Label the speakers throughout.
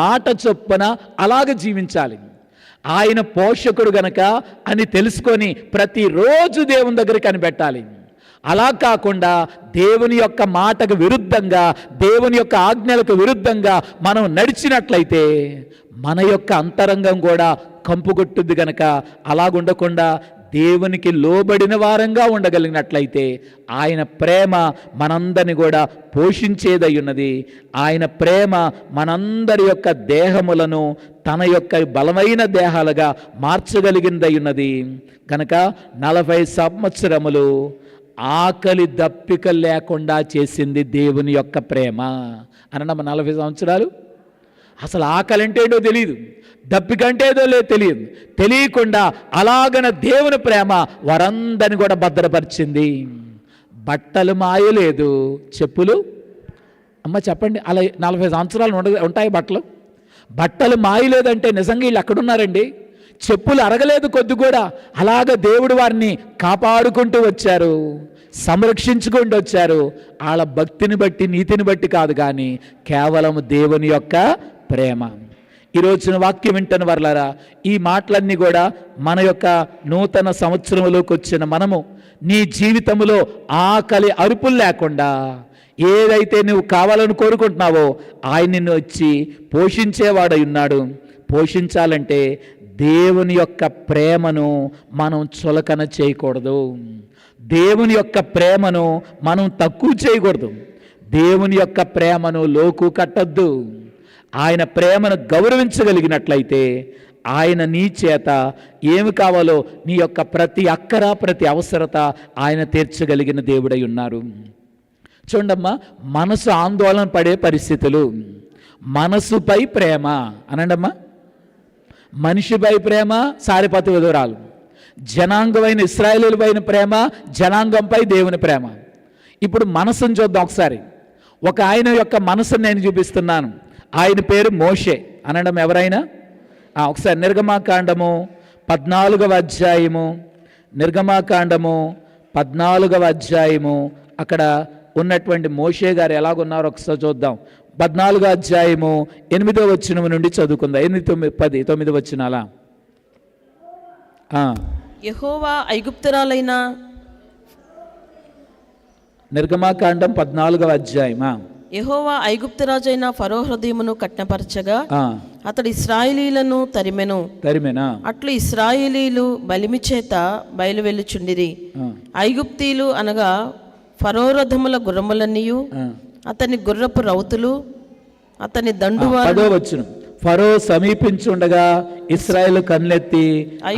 Speaker 1: మాట చొప్పున అలాగ జీవించాలి. ఆయన పోషకుడు గనక అని తెలుసుకొని ప్రతిరోజు దేవుని దగ్గర కనిపెట్టాలి అలా కాకుండా దేవుని యొక్క మాటకు విరుద్ధంగా దేవుని యొక్క ఆజ్ఞలకు విరుద్ధంగా మనం నడిచినట్లయితే మన యొక్క అంతరంగం కూడా కంపుకొట్టుద్ది గనక అలాగుండకుండా దేవునికి లోబడిన వారంగా ఉండగలిగినట్లయితే ఆయన ప్రేమ మనందరిని కూడా పోషించేదై ఉన్నది. ఆయన ప్రేమ మనందరి యొక్క దేహములను తన యొక్క బలమైన దేహాలుగా మార్చగలిగిందై ఉన్నది. కనుక నలభై సంవత్సరములు ఆకలి దప్పిక లేకుండా చేసింది దేవుని యొక్క ప్రేమ. అనడం నలభై సంవత్సరాలు? అసలు ఆకలి అంటే ఏంటో తెలియదు దప్పికంటే ఏదో లేదు తెలియదు. తెలియకుండా అలాగన దేవుని ప్రేమ వారందరిని కూడా భద్రపరిచింది. బట్టలు మాయలేదు. చెప్పులు? అమ్మ చెప్పండి అలా నలభై సంవత్సరాలు ఉండ ఉంటాయి బట్టలు? బట్టలు మాయలేదంటే నిజంగా వీళ్ళు అక్కడున్నారండి చెప్పులు అరగలేదు కొద్ది కూడా. అలాగ దేవుడు వారిని కాపాడుకుంటూ వచ్చారు. సంరక్షించుకుంటూ వచ్చారు. వాళ్ళ భక్తిని బట్టి నీతిని బట్టి కాదు కానీ కేవలం దేవుని యొక్క ప్రేమ. ఈ రోజున వాక్యం వింటున్న వర్లారా ఈ మాటలన్నీ కూడా మన యొక్క నూతన సంవత్సరంలోకి వచ్చిన మనము నీ జీవితంలో ఆకలి అరుపులు లేకుండా ఏదైతే నువ్వు కావాలని కోరుకుంటున్నావో ఆయన నిన్ను వచ్చి పోషించేవాడై ఉన్నాడు. పోషించాలంటే దేవుని యొక్క ప్రేమను మనం చులకన చేయకూడదు. దేవుని యొక్క ప్రేమను మనం తక్కువ చేయకూడదు. దేవుని యొక్క ప్రేమను లోకు కట్టద్దు. ఆయన ప్రేమను గౌరవించగలిగినట్లయితే ఆయన నీ చేత ఏమి కావాలో నీ యొక్క ప్రతి అక్కర ప్రతి అవసరత ఆయన తీర్చగలిగిన దేవుడై ఉన్నారు. చూడమ్మా మనసు ఆందోళన పడే పరిస్థితులు మనసుపై ప్రేమ అనండమ్మా. మనిషిపై ప్రేమ సారిపతి విధురాలు. జనాంగమైన ఇస్రాయేలీలపైన ప్రేమ జనాంగంపై దేవుని ప్రేమ. ఇప్పుడు మనసును చూద్దాం ఒకసారి. ఒక ఆయన యొక్క మనసును నేను చూపిస్తున్నాను. ఆయన పేరు మోషే అనడం ఎవరైనా? ఒకసారి నిర్గమాకాండము పద్నాలుగవ అధ్యాయము. నిర్గమాకాండము పద్నాలుగవ అధ్యాయము. అక్కడ ఉన్నటువంటి మోషే గారు ఎలాగున్నారో ఒకసారి చూద్దాం. పద్నాలుగో అధ్యాయము ఎనిమిదో వచ్చిన నుండి చదువుకుందాం. ఎనిమిది తొమ్మిది పది తొమ్మిది వచ్చినాలా
Speaker 2: యెహోవా ఐగుప్తురాలైన
Speaker 1: నిర్గమాకాండం పద్నాలుగవ అధ్యాయమా?
Speaker 2: యెహోవా ఐగుప్తురాజైన ఫరో హృదయమును కట్నపరచగా అతడు ఇస్రాయేలీలను తరిమెను.
Speaker 1: తరిమేనా?
Speaker 2: అట్లు ఇస్రాయేలీలు బలిమి చేత బయలువెళ్ళుచుండిరి. ఐగుప్తీలు అనగా ఫరో రథముల గుర్రములన్నీయు. అతని గుర్రపు రౌతులు అతని దండువారు
Speaker 1: వచ్చును ఫరో సమీపించుండగా ఇస్రాయేల్ కన్నెత్తి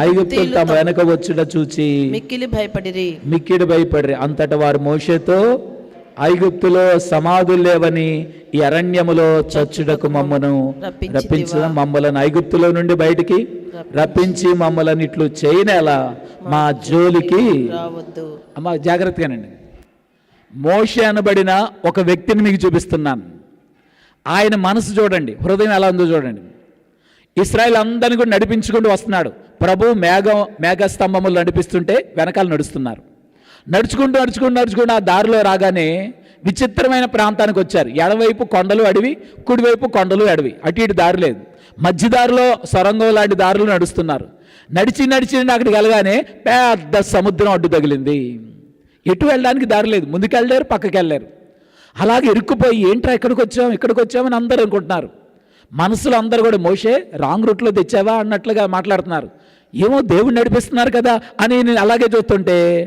Speaker 1: ఐగుప్తులు తమ వెనక వచ్చుట చూచి
Speaker 2: మిక్కిలి భయపడిరి.
Speaker 1: మిక్కిడి భయపడ్రి. అంతట వారు మోషేతో ఐగుప్తులో సమాధులు లేవని ఈ అరణ్యములో చచ్చుటకు మమ్మను? రప్పించిన మమ్మలను ఐగుప్తులో నుండి బయటికి రప్పించి. మమ్మలను ఇట్లు చేయనేలా మా జోలికి అమ్మ జాగ్రత్తగానండి. మోషే అనబడిన ఒక వ్యక్తిని మీకు చూపిస్తున్నాను. ఆయన మనసు చూడండి హృదయం ఎలా ఉందో చూడండి. ఇస్రాయల్ అందరిని కూడా నడిపించుకుంటూ వస్తున్నాడు. ప్రభు మేఘం మేఘస్తంభములు నడిపిస్తుంటే వెనకాల నడుస్తున్నారు. నడుచుకుంటూ నడుచుకుంటూ నడుచుకుంటూ ఆ దారిలో రాగానే విచిత్రమైన ప్రాంతానికి వచ్చారు. ఎడవైపు కొండలు అడవి కుడివైపు కొండలు అడవి. అటు ఇటు దారి లేదు. మధ్య దారిలో సొరంగం లాంటి దారులు నడుస్తున్నారు. నడిచి నడిచి అక్కడికి వెళ్ళగానే పెద్ద సముద్రం అడ్డు తగిలింది. ఎటు వెళ్ళడానికి దారి లేదు. ముందుకు వెళ్ళలేరు పక్కకి వెళ్ళలేరు అలాగే ఇరుక్కుపోయి ఏంట్రా ఇక్కడికి వచ్చాం ఇక్కడికి వచ్చామని అందరూ అనుకుంటున్నారు. మనసులో అందరూ కూడా మోసే రాంగ్ రూట్లో తెచ్చావా? అన్నట్లుగా మాట్లాడుతున్నారు. ఏమో దేవుడు నడిపిస్తున్నారు కదా అని నేను అలాగే చూస్తుంటే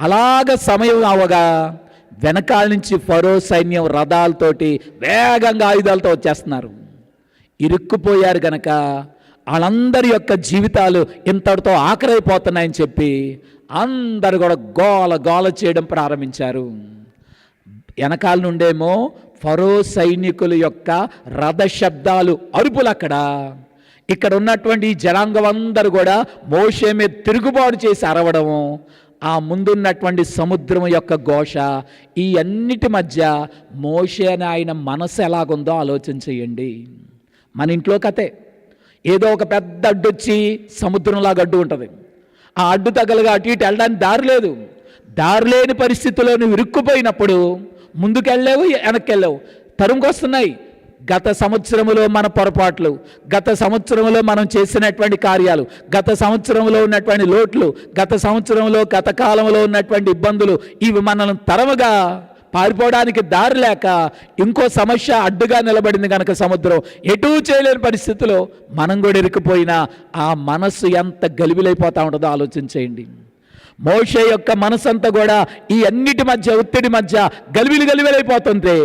Speaker 1: అలాగ సమయం అవగా వెనకాల నుంచి ఫరో సైన్యం రథాలతోటి వేగంగా ఆయుధాలతో వచ్చేస్తున్నారు. ఇరుక్కుపోయారు గనక వాళ్ళందరి యొక్క జీవితాలు ఇంతటితో ఆఖరైపోతున్నాయని చెప్పి అందరు కూడా గోల గోల చేయడం ప్రారంభించారు. వెనకాల నుండేమో ఫరో సైనికుల యొక్క రథ శబ్దాలు అరుపులు అక్కడ. ఇక్కడ ఉన్నటువంటి జనాంగం అందరూ కూడా మోషే మీద తిరుగుబాటు చేసి అరవడము ఆ ముందున్నటువంటి సముద్రం యొక్క ఘోష ఈ అన్నిటి మధ్య మోషే అని ఆయన మనసు ఎలాగుందో ఆలోచన చేయండి. మన ఇంట్లో కథే ఏదో ఒక పెద్ద అడ్డు వచ్చి సముద్రంలాగా అడ్డు ఉంటుంది. ఆ అడ్డు తగలగా అటు ఇటు వెళ్ళడానికి దారి లేదు. దారి లేని పరిస్థితుల్లో నువ్వు ఇరుక్కుపోయినప్పుడు ముందుకెళ్ళావు వెనక్కి వెళ్ళలేవు తరుముకొస్తున్నాయి. గత సంవత్సరములో మన పొరపాట్లు గత సంవత్సరంలో మనం చేసినటువంటి కార్యాలు గత సంవత్సరంలో ఉన్నటువంటి లోట్లు గత సంవత్సరంలో గత కాలంలో ఉన్నటువంటి ఇబ్బందులు ఇవి మనల్ని తరముగా పారిపోవడానికి దారి లేక ఇంకో సమస్య అడ్డుగా నిలబడింది కనుక సముద్రం. ఎటూ చేయలేని పరిస్థితిలో మనం కూడా ఇరుక్కుపోయినా ఆ మనస్సు ఎంత గలిబిలైపోతా ఉంటుందో ఆలోచించేయండి మోషే యొక్క మనసంతా కూడా ఈ అన్నిటి మధ్య ఒత్తిడి మధ్య గలివిలు గలివిలైపోతుంది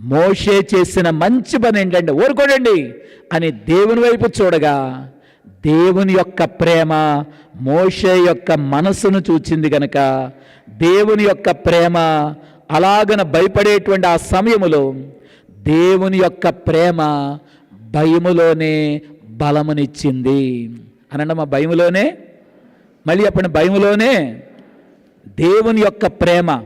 Speaker 1: మోషే చేసిన మంచి పని ఏంటంటే ఊరుకోడండి అని దేవుని వైపు చూడగా దేవుని యొక్క ప్రేమ మోషే యొక్క మనసును చూచింది గనక దేవుని యొక్క ప్రేమ అలాగన భయపడేటువంటి ఆ సమయములో దేవుని యొక్క ప్రేమ భయములోనే బలమునిచ్చింది. అనండి మా భయములోనే? మళ్ళీ అప్పటి భయములోనే దేవుని యొక్క ప్రేమ.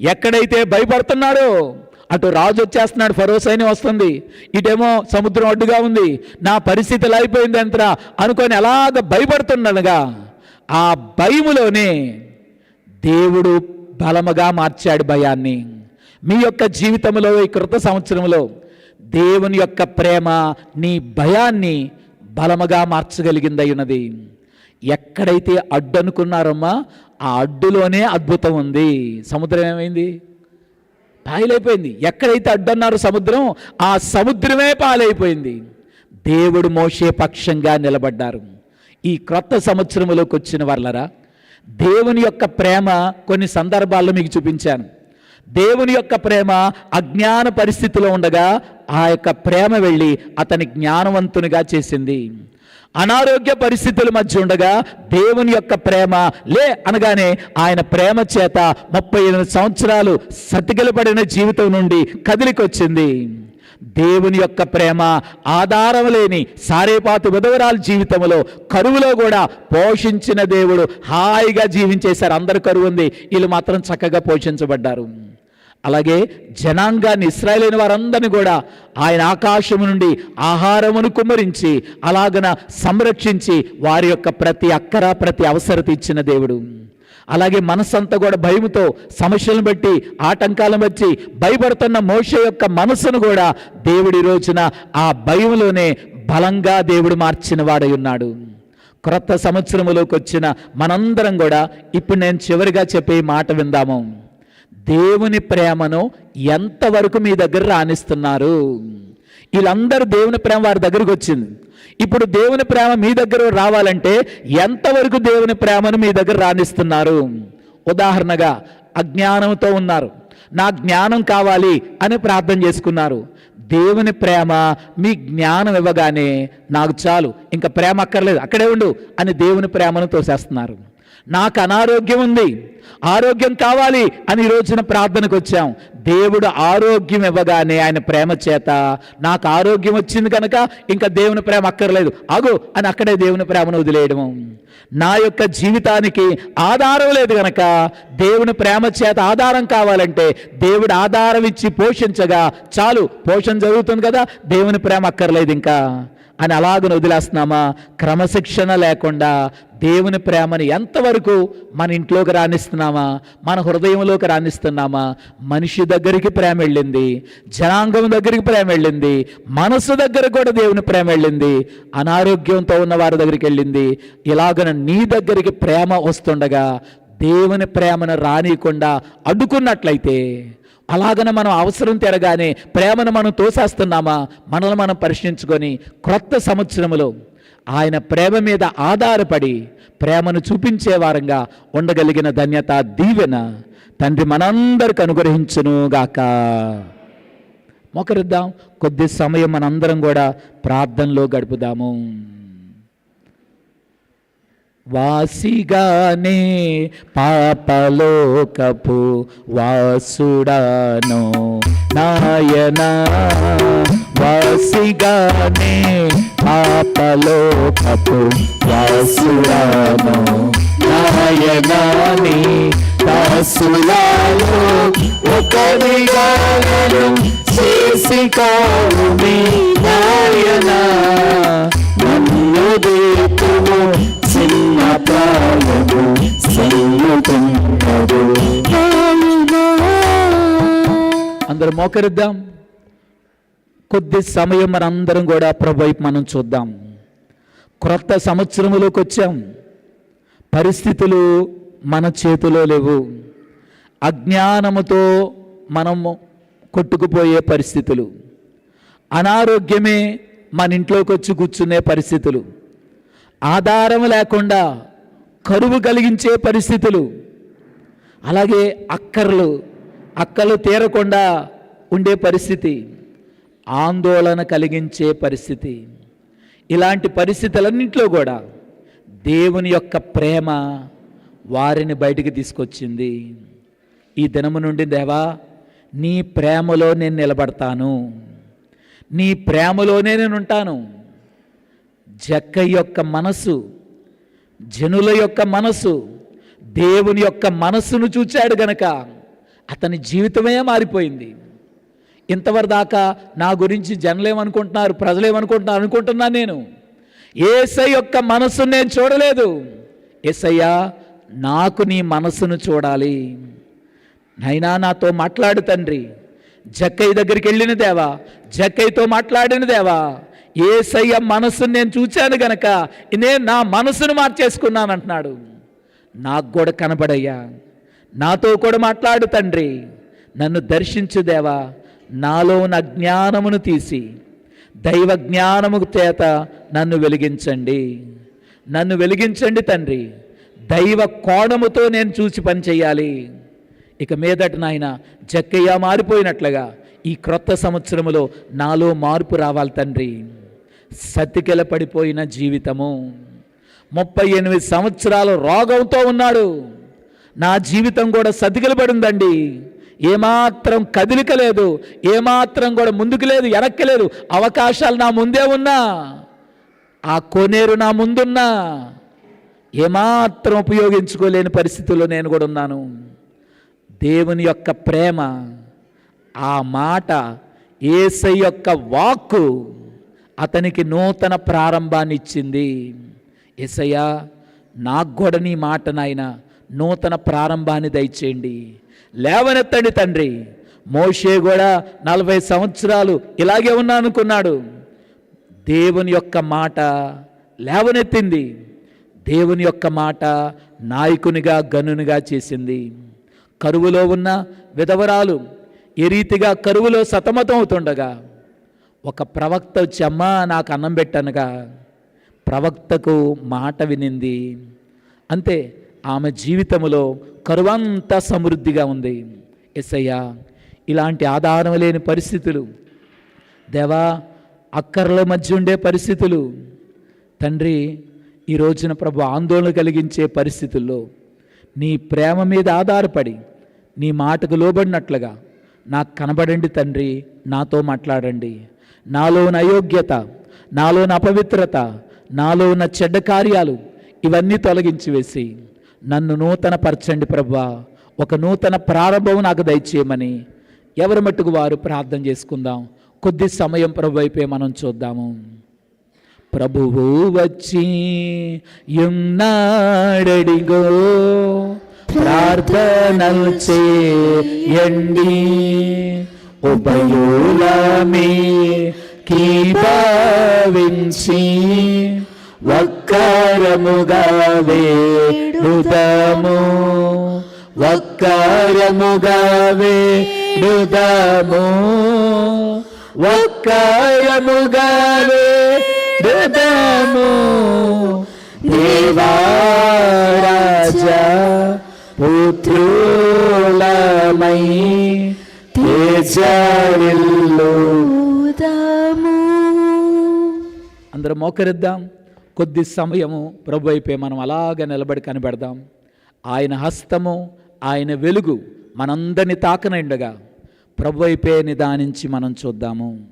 Speaker 1: ఎక్కడైతే భయపడుతున్నాడో అటు రాజు వచ్చేస్తున్నాడు ఫరో సైన్యం వస్తుంది. ఇటేమో సముద్రం అడ్డుగా ఉంది. నా పరిస్థితి ఎలా అయిపోయింది అంతరా అనుకొని అలాగ భయపడుతున్నాడుగా ఆ భయములోనే దేవుడు బలముగా మార్చాడు భయాన్ని. మీ యొక్క జీవితంలో ఈ కృత సంవత్సరంలో దేవుని యొక్క ప్రేమ నీ భయాన్ని బలముగా మార్చగలిగిందై ఉన్నది ఎక్కడైతే అడ్డు అనుకున్నారమ్మా ఆ అడ్డులోనే అద్భుతం ఉంది. సముద్రం ఏమైంది? పాయలైపోయింది ఎక్కడైతే అడ్డన్నారు సముద్రం ఆ సముద్రమే పాలైపోయింది. దేవుడు మోసే పక్షంగా నిలబడ్డారు. ఈ క్రొత్త సంవత్సరంలోకి వచ్చిన వాళ్ళరా దేవుని యొక్క ప్రేమ కొన్ని సందర్భాల్లో మీకు చూపించాను. దేవుని యొక్క ప్రేమ అజ్ఞాన పరిస్థితిలో ఉండగా ఆ యొక్క ప్రేమ వెళ్ళి అతని జ్ఞానవంతునిగా చేసింది. అనారోగ్య పరిస్థితుల మధ్య ఉండగా దేవుని యొక్క ప్రేమ లే అనగానే ఆయన ప్రేమ చేత ముప్పై ఎనిమిది సంవత్సరాలు సతికిలపడిన జీవితం నుండి కదిలికొచ్చింది. దేవుని యొక్క ప్రేమ ఆధారం లేని సారేపాతు విధవరాల జీవితంలో కరువులో కూడా పోషించిన దేవుడు హాయిగా జీవించేశారు. అందరు కరువు ఉంది. వీళ్ళు మాత్రం చక్కగా పోషించబడ్డారు. అలాగే జనాంగాన్ని ఇస్రాయలైన వారందరిని కూడా ఆయన ఆకాశము నుండి ఆహారమును కుమ్మరించి అలాగన సంరక్షించి వారి యొక్క ప్రతి అక్కర ప్రతి అవసరత ఇచ్చిన దేవుడు. అలాగే మనసంతా కూడా భయముతో సమస్యలను బట్టి ఆటంకాలను బట్టి భయపడుతున్న మోష యొక్క మనసును కూడా దేవుడి రోజున ఆ భయములోనే బలంగా దేవుడు మార్చిన వాడై ఉన్నాడు. క్రొత్త సంవత్సరములోకి వచ్చిన మనందరం కూడా ఇప్పుడు నేను చివరిగా చెప్పే మాట విందాము. దేవుని ప్రేమను ఎంతవరకు మీ దగ్గర రాణిస్తున్నారు? వీళ్ళందరూ దేవుని ప్రేమ వారి దగ్గరకు వచ్చింది. ఇప్పుడు దేవుని ప్రేమ మీ దగ్గర రావాలంటే ఎంతవరకు దేవుని ప్రేమను మీ దగ్గర రాణిస్తున్నారు? ఉదాహరణగా అజ్ఞానంతో ఉన్నారు. నా జ్ఞానం కావాలి అని ప్రార్థన చేసుకున్నారు. దేవుని ప్రేమ మీ జ్ఞానం ఇవ్వగానే నాకు చాలు ఇంకా ప్రేమ అక్కర్లేదు అక్కడే ఉండు అని దేవుని ప్రేమను తోసేస్తున్నారు. నాకు అనారోగ్యం ఉంది ఆరోగ్యం కావాలి అని రోజున ప్రార్థనకు వచ్చాం. దేవుడు ఆరోగ్యం ఇవ్వగానే ఆయన ప్రేమ చేత నాకు ఆరోగ్యం వచ్చింది కనుక ఇంకా దేవుని ప్రేమ అక్కర్లేదు. అగు అని అక్కడే దేవుని ప్రేమను వదిలేయడము. నా యొక్క జీవితానికి ఆధారం లేదు కనుక దేవుని ప్రేమ చేత ఆధారం కావాలంటే దేవుడు ఆధారం ఇచ్చి పోషించగా చాలు పోషణ జరుగుతుంది కదా దేవుని ప్రేమ అక్కర్లేదు ఇంకా. అని అలాగను వదిలేస్తున్నామా? క్రమశిక్షణ లేకుండా దేవుని ప్రేమని ఎంతవరకు మన ఇంట్లోకి రాణిస్తున్నామా? మన హృదయంలోకి రాణిస్తున్నామా? మనిషి దగ్గరికి ప్రేమ వెళ్ళింది జనాంగం దగ్గరికి ప్రేమ వెళ్ళింది మనసు దగ్గర కూడా దేవుని ప్రేమ వెళ్ళింది అనారోగ్యంతో ఉన్న వారి దగ్గరికి వెళ్ళింది. ఇలాగన నీ దగ్గరికి ప్రేమ వస్తుండగా దేవుని ప్రేమను రానియకుండా అడ్డుకున్నట్లయితే అలాగన మనం అవసరం తెరగానే ప్రేమను మనం తోసేస్తున్నామా? మనల్ని మనం పరిశీలించుకొని క్రొత్త సంవత్సరములో ఆయన ప్రేమ మీద ఆధారపడి ప్రేమను చూపించే వారంగా ఉండగలిగిన ధన్యత దీవెన. తండ్రి మనందరికి అనుగ్రహించునుగాక మొకరిద్దాం. కొద్ది సమయం మనందరం కూడా ప్రార్థనలో గడుపుదాము. వాసిగానే పాపలోకపు వాసుడాను. నాయనా వాసిగానే పాపలోకపు వాసుడాను. నాయనాని దాసులాలో ఒకరిగా చేసి కావు మీ నాయనా. నన్ను దేతుము చిన్న సల్లుతున్నదు అందరూ మోకరిద్దాం. కొద్ది సమయం మనందరం కూడా ప్రభు మనం చూద్దాం. క్రొత్త సంవత్సరములోకి వచ్చాం. పరిస్థితులు మన చేతిలో లేవు. అజ్ఞానముతో మనము కొట్టుకుపోయే పరిస్థితులు. అనారోగ్యమే మన ఇంట్లోకి వచ్చి కూర్చునే పరిస్థితులు. ఆధారం లేకుండా కరువు కలిగించే పరిస్థితులు అలాగే అక్కర్లు అక్కలు తీరకుండా ఉండే పరిస్థితి ఆందోళన కలిగించే పరిస్థితి. ఇలాంటి పరిస్థితులన్నింటిలో కూడా దేవుని యొక్క ప్రేమ వారిని బయటికి తీసుకొచ్చింది. ఈ దినము నుండి దేవా నీ ప్రేమలో నేను నిలబడతాను. నీ ప్రేమలోనే నేను ఉంటాను. జక్క యొక్క మనసు జనుల యొక్క మనసు దేవుని యొక్క మనస్సును చూచాడు గనక అతని జీవితమే మారిపోయింది. ఇంతవరకు దాకా నా గురించి జనలేమనుకుంటున్నారు ప్రజలేమనుకుంటున్నారు అనుకుంటున్నాను నేను. ఏసై యొక్క మనస్సును నేను చూడలేదు. ఏసయ్యా నాకు నీ మనస్సును చూడాలి. నైనా నాతో మాట్లాడు తండ్రి. జక్కయ్య దగ్గరికి వెళ్ళిన దేవా జక్కయ్యతో మాట్లాడిన దేవా ఏసయ్య మనస్సును నేను చూచాను గనక నేను నా మనసును మార్చేసుకున్నాను అంటున్నాడు నాకు కూడా కనబడయ్యా నాతో కూడా మాట్లాడు తండ్రి నన్ను దర్శించు దేవా నాలో ఉన్న జ్ఞానమును తీసి దైవ జ్ఞానము చేత నన్ను వెలిగించండి. నన్ను వెలిగించండి తండ్రి దైవ కోణముతో నేను చూసి పని చేయాలి. ఇక మీదట నాయన జక్కయ్య మారిపోయినట్లుగా ఈ క్రొత్త సంవత్సరములో నాలో మార్పు రావాలి తండ్రి. సతికెల పడిపోయిన జీవితము. ముప్పై ఎనిమిది సంవత్సరాలు రోగంతో ఉన్నాడు. నా జీవితం కూడా సతికిలపడిందండి ఏమాత్రం కదిలిక లేదు. ఏమాత్రం కూడా ముందుకు లేదు వెనక్కి లేదు. అవకాశాలు నా ముందే ఉన్నా. ఆ కోనేరు నా ముందున్నా. ఏమాత్రం ఉపయోగించుకోలేని పరిస్థితుల్లో నేను కూడా ఉన్నాను. దేవుని యొక్క ప్రేమ ఆ మాట ఏసై యొక్క వాక్కు అతనికి నూతన ప్రారంభాన్ని ఇచ్చింది. ఏసయ్యా నాకు కూడా నీ మాట నాయన నూతన ప్రారంభాన్ని దయచేయండి. లేవనెత్తండి తండ్రి. మోషే కూడా నలభై సంవత్సరాలు ఇలాగే ఉన్నా అనుకున్నాడు. దేవుని యొక్క మాట లేవనెత్తింది. దేవుని యొక్క మాట నాయకునిగా గనునిగా చేసింది. కరువులో ఉన్న విధవరాలు ఏ రీతిగా కరువులో సతమతం అవుతుండగా ఒక ప్రవక్త వచ్చి అమ్మా నాకు అన్నం పెట్టనగా. ప్రవక్తకు మాట వినింది. అంతే ఆమె జీవితంలో కరువంతా సమృద్ధిగా ఉంది. ఎస్ఐయా ఇలాంటి ఆధారం లేని పరిస్థితులు దేవా అక్కర్ల మధ్య ఉండే పరిస్థితులు తండ్రి ఈ రోజున ప్రభు ఆందోళన కలిగించే పరిస్థితుల్లో నీ ప్రేమ మీద ఆధారపడి నీ మాటకు లోబడినట్లుగా నాకు కనబడండి తండ్రి నాతో మాట్లాడండి. నాలో ఉన్న అయోగ్యత నాలో ఉన్న అపవిత్రత నాలో ఉన్న చెడ్డ కార్యాలు ఇవన్నీ తొలగించి వేసి నన్ను నూతన పరచండి ప్రభా ఒక నూతన ప్రారంభం నాకు దయచేయమని ఎవరి మట్టుకు వారు ప్రార్థన చేసుకుందాం. కొద్ది సమయం ప్రభు అయిపోయి మనం చూద్దాము. ప్రభువు వచ్చి యున్నాడడిగో ప్రార్థనలు చేయండి. ఉభయులమే కీభవించి వక్కారముగా వేడుదము. వక్కారముగా వేడుదము. వక్కారముగా వేడుదము. దేవారాజా తేజరిల్లు. అందరం మోకరిద్దాం. కొద్ది సమయము ప్రభు అయిపోయి మనం అలాగ నిలబడి కనిపెడదాం ఆయన హస్తము ఆయన వెలుగు మనందరిని తాకనండగా. ప్రభు అయిపోయి నిదానించి మనం చూద్దాము.